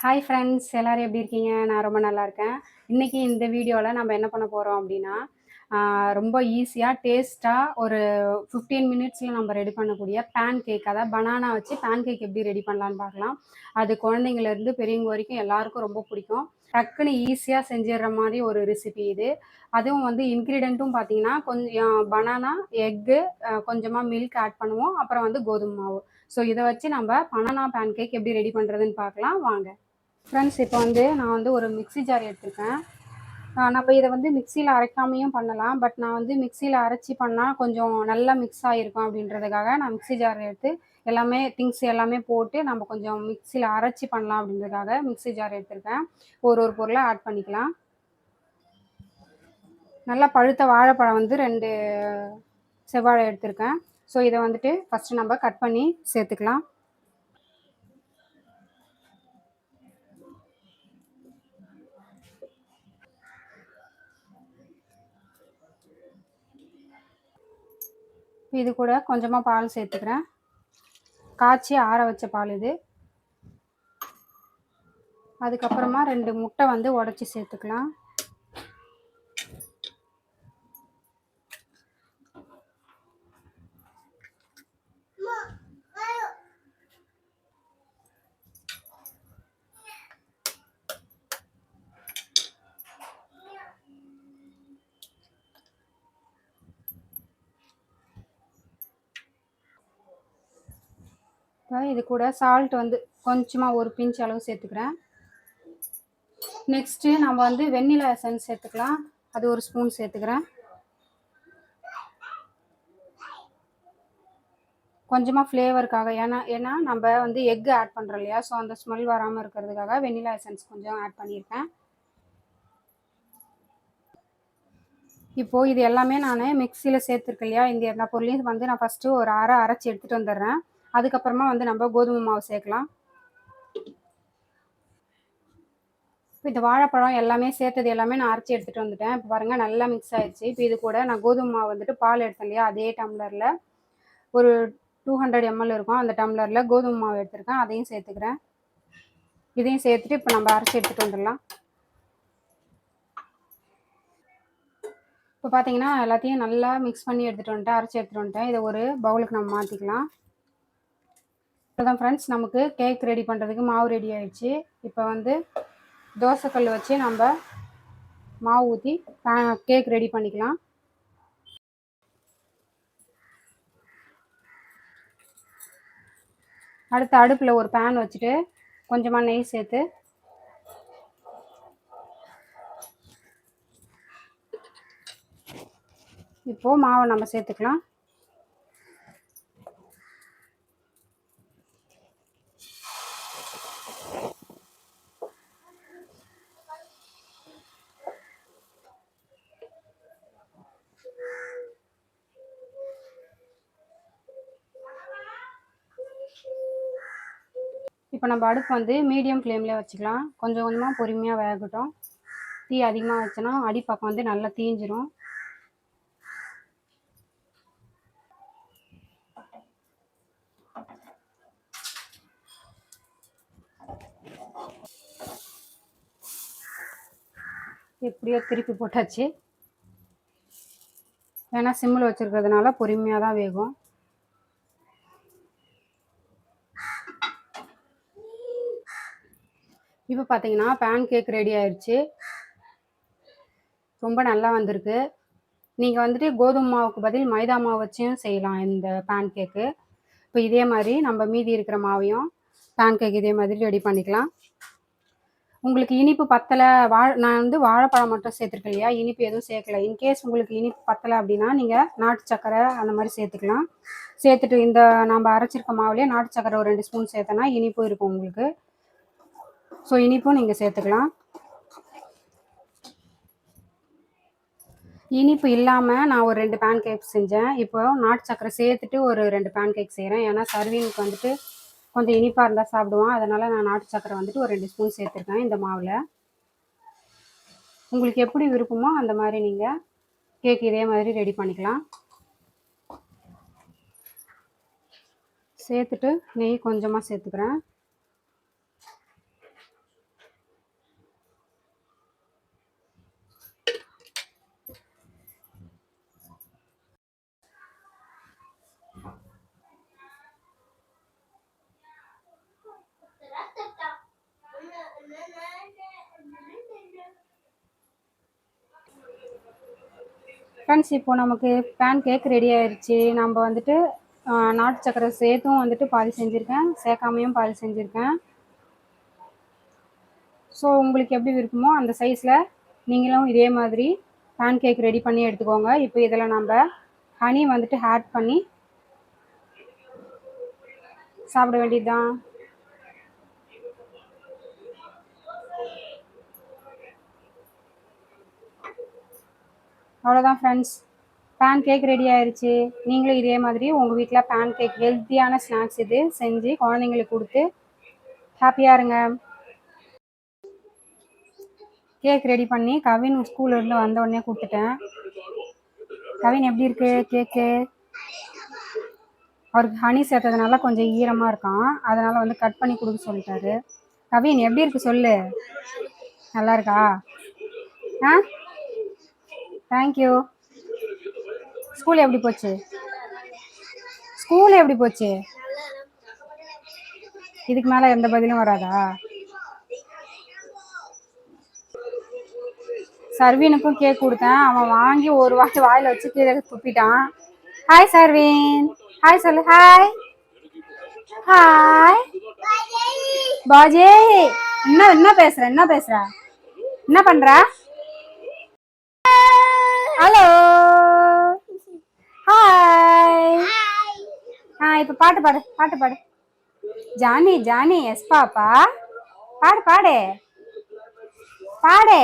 Hi friends எல்லோரும் எப்படி இருக்கீங்க? நான் ரொம்ப நல்லா இருக்கேன். இன்றைக்கி இந்த வீடியோவில் நம்ம என்ன பண்ண போகிறோம் அப்படின்னா ரொம்ப ஈஸியாக டேஸ்ட்டாக ஒரு ஃபிஃப்டீன் மினிட்ஸில் நம்ம ரெடி பண்ணக்கூடிய பேன் கேக் அதாவது பனானா வச்சு பேன் கேக் எப்படி ரெடி பண்ணலான்னு பார்க்கலாம். அது குழந்தைங்கலேருந்து பெரியவங்க வரைக்கும் எல்லாருக்கும் ரொம்ப பிடிக்கும். டக்குன்னு ஈஸியாக செஞ்சிடுற மாதிரி ஒரு ரெசிபி இது. அதுவும் வந்து இன்க்ரீடியண்ட்டும் பார்த்தீங்கன்னா கொஞ்சம் பனானா எக்கு கொஞ்சமாக மில்க் ஆட் பண்ணுவோம். அப்புறம் வந்து கோதுமை மாவு. ஸோ இதை வச்சு நம்ம பனானா பேன் கேக் எப்படி ரெடி பண்ணுறதுன்னு பார்க்கலாம். வாங்க. ஃப்ரெண்ட்ஸ் இப்போ வந்து நான் வந்து ஒரு மிக்ஸி ஜார் எடுத்திருக்கேன். நம்ம இதை வந்து மிக்சியில் அரைக்காமையும் பண்ணலாம். பட் நான் வந்து மிக்சியில் அரைச்சி பண்ணால் கொஞ்சம் நல்லா மிக்ஸ் ஆகிருக்கும் அப்படின்றதுக்காக நான் மிக்ஸி ஜார் எடுத்து எல்லாமே திங்ஸ் எல்லாமே போட்டு நம்ம கொஞ்சம் மிக்சியில் அரைச்சி பண்ணலாம் அப்படின்றதுக்காக மிக்ஸி ஜார் எடுத்திருக்கேன். ஒரு ஒரு பொருளை ஆட் பண்ணிக்கலாம். நல்லா பழுத்த வாழைப்பழம் வந்து ரெண்டு செவ்வாழை எடுத்திருக்கேன். ஸோ இதை வந்துட்டு ஃபஸ்ட்டு நம்ம கட் பண்ணி சேர்த்துக்கலாம். இது கூட கொஞ்சமாக பால் சேர்த்துக்கிறேன். காய்ச்சி ஆற வச்ச பால் இது. அதுக்கப்புறமா ரெண்டு முட்டை வந்து உடச்சி சேர்த்துக்கலாம். இப்போ இது கூட சால்ட் வந்து கொஞ்சமாக ஒரு பிஞ்ச் அளவு சேர்த்துக்கிறேன். நெக்ஸ்ட்டு நம்ம வந்து வெண்ணிலா எசன்ஸ் சேர்த்துக்கலாம். அது ஒரு ஸ்பூன் சேர்த்துக்கிறேன். கொஞ்சமாக ஃப்ளேவருக்காக ஏன்னா ஏன்னா நம்ம வந்து எக்கு ஆட் பண்ணுறோம் இல்லையா? ஸோ அந்த ஸ்மெல் வராமல் இருக்கிறதுக்காக வெண்ணிலா எசன்ஸ் கொஞ்சம் ஆட் பண்ணியிருக்கேன். இப்போது இது எல்லாமே நான் மிக்சியில் சேர்த்துருக்கேன் இல்லையா? இந்த எல்லா பொருளையும் வந்து நான் ஃபஸ்ட்டு ஒரு அரை அரைச்சி எடுத்துகிட்டு வந்துடுறேன். அதுக்கப்புறமா வந்து நம்ம கோதுமை மாவு சேர்க்கலாம். இப்போ இந்த வாழைப்பழம் எல்லாமே சேர்த்தது எல்லாமே நான் அரைச்சி எடுத்துகிட்டு வந்துட்டேன். இப்போ பாருங்கள் நல்லா மிக்ஸ் ஆயிடுச்சு. இப்போ இது கூட நான் கோதுமை மாவு வந்துட்டு பால் எடுத்தேன் இல்லையா? அதே டம்ளரில் ஒரு டூ ஹண்ட்ரட் எம்எல் இருக்கும். அந்த டம்ளரில் கோதுமை மாவு எடுத்திருக்கேன். அதையும் சேர்த்துக்கிறேன். இதையும் சேர்த்துட்டு இப்போ நம்ம அரைச்சி எடுத்துகிட்டு வந்துடலாம். இப்போ பார்த்தீங்கன்னா எல்லாத்தையும் நல்லா மிக்ஸ் பண்ணி எடுத்துகிட்டு வந்துட்டேன். அரைச்சி எடுத்துகிட்டு வந்துட்டேன். இதை ஒரு பவுலுக்கு நம்ம மாற்றிக்கலாம் இப்போதான் ஃப்ரெண்ட்ஸ் நமக்கு கேக் ரெடி பண்ணுறதுக்கு மாவு ரெடி ஆயிடுச்சு. இப்போ வந்து தோசைக்கல் வச்சு நம்ம மாவு ஊற்றி கேக் ரெடி பண்ணிக்கலாம். அடுத்து அடுப்பில் ஒரு பேன் வச்சுட்டு கொஞ்சமாக நெய் சேர்த்து இப்போது மாவை நம்ம சேர்த்துக்கலாம். இப்போ நம்ம அடுப்பு வந்து மீடியம் ஃப்ளேம்லேயே வச்சுக்கலாம். கொஞ்சம் கொஞ்சமாக பொறுமையாக வேகட்டும். தீ அதிகமாக வச்சோன்னா அடிப்பக்கம் வந்து நல்லா தீஞ்சிரும். எப்படியோ திருப்பி போட்டாச்சு. ஏன்னா சிம்மில் வச்சுருக்கிறதுனால பொறுமையாக தான் வேகும். இப்போ பார்த்தீங்கன்னா பேன் கேக் ரெடி ஆயிடுச்சு ரொம்ப நல்லா வந்திருக்கு. நீங்கள் வந்துட்டு கோதுமை மாவுக்கு பதில் மைதா மாவு வச்சும் செய்யலாம் இந்த பேன் கேக்கு இப்போ இதே மாதிரி நம்ம மீதி இருக்கிற மாவையும் பேன் கேக் இதே மாதிரி ரெடி பண்ணிக்கலாம். உங்களுக்கு இனிப்பு பத்தலை வாழை நான் வந்து வாழைப்பழம் மட்டும் சேர்த்துருக்கேன் இல்லையா? இனிப்பு எதுவும் சேர்க்கல. இன்கேஸ் உங்களுக்கு இனிப்பு பத்தலை அப்படின்னா நீங்கள் நாட்டு சக்கரை அந்த மாதிரி சேர்த்துக்கலாம். சேர்த்துட்டு இந்த நம்ம அரைச்சிருக்க மாவுலேயே நாட்டு சக்கரை ஒரு ரெண்டு ஸ்பூன் சேர்த்தனா இனிப்பு இருக்கும் உங்களுக்கு. ஸோ இனிப்பும் நீங்கள் சேர்த்துக்கலாம். இனிப்பு இல்லாமல் நான் ஒரு ரெண்டு பேன் கேக் செஞ்சேன். இப்போ நாட்டு சக்கரை சேர்த்துட்டு ஒரு ரெண்டு பேன் கேக் செய்கிறேன் ஏன்னா சர்வீனுக்கு வந்துட்டு கொஞ்சம் இனிப்பாக இருந்தால் சாப்பிடுவான். அதனால் நான் நாட்டு சக்கரை வந்துட்டு ஒரு ரெண்டு ஸ்பூன் சேர்த்துருக்கேன் இந்த மாவில். உங்களுக்கு எப்படி விருப்பமோ அந்த மாதிரி நீங்கள் கேக் இதே மாதிரி ரெடி பண்ணிக்கலாம். சேர்த்துட்டு நெய் கொஞ்சமாக சேர்த்துக்கிறேன். ஃப்ரெண்ட்ஸ் இப்போ நமக்கு பேன் கேக் ரெடி ஆயிடுச்சு நம்ம வந்துட்டு நாட்டு சக்கரை சேர்த்தும் வந்துட்டு பாதி செஞ்சுருக்கேன். சேர்க்காமையும் பாதி செஞ்சுருக்கேன். ஸோ உங்களுக்கு எப்படி விருப்பமோ அந்த சைஸில் நீங்களும் இதே மாதிரி பேன் கேக் ரெடி பண்ணி எடுத்துக்கோங்க. இப்போ இதில் நம்ம ஹனி வந்துட்டு ஆட் பண்ணி சாப்பிட வேண்டியதுதான். அவ்வளோதான் ஃப்ரெண்ட்ஸ் பேன் கேக் ரெடி ஆயிடுச்சு நீங்களும் இதே மாதிரி உங்கள் வீட்டில் பேன் கேக் ஹெல்த்தியான ஸ்நாக்ஸ் இது செஞ்சு குழந்தைங்களுக்கு கொடுத்து ஹாப்பியாக இருங்க. கேக் ரெடி பண்ணி கவின் ஸ்கூல்லேருந்து வந்த உடனே கொடுத்துட்டேன். கவின் எப்படி இருக்கு கேக்கு அவருக்கு ஹனி சேர்த்ததுனால கொஞ்சம் ஈரமாக இருக்கான். அதனால் வந்து கட் பண்ணி கொடுக்க சொல்லிட்டாரு. கவின் எப்படி இருக்கு சொல்லு? நல்லா இருக்கா? ஆ? தேங்க்யூ ஸ்கூல் எப்படி போச்சு? ஸ்கூல் எப்படி போச்சு? இதுக்கு மேலே எந்த பதிலும் வராதா? சர்வீனுக்கும் கேக் கொடுத்தேன். அவன் வாங்கி ஒரு வாட்டி வாயில வச்சு கீழே துப்பிட்டான். ஹாய் சர்வீன். ஹாய் சொல்லு. ஹாய் ஹாய் பாஜே. என்ன என்ன பேசுற? என்ன பேசுற? என்ன பண்ற? ஹலோ ஹாய் ஆ இப்போ பாட்டு பாடு பாட்டு பாடு. Johnny Johnny yes papa. பாடு பாடு. பாடு.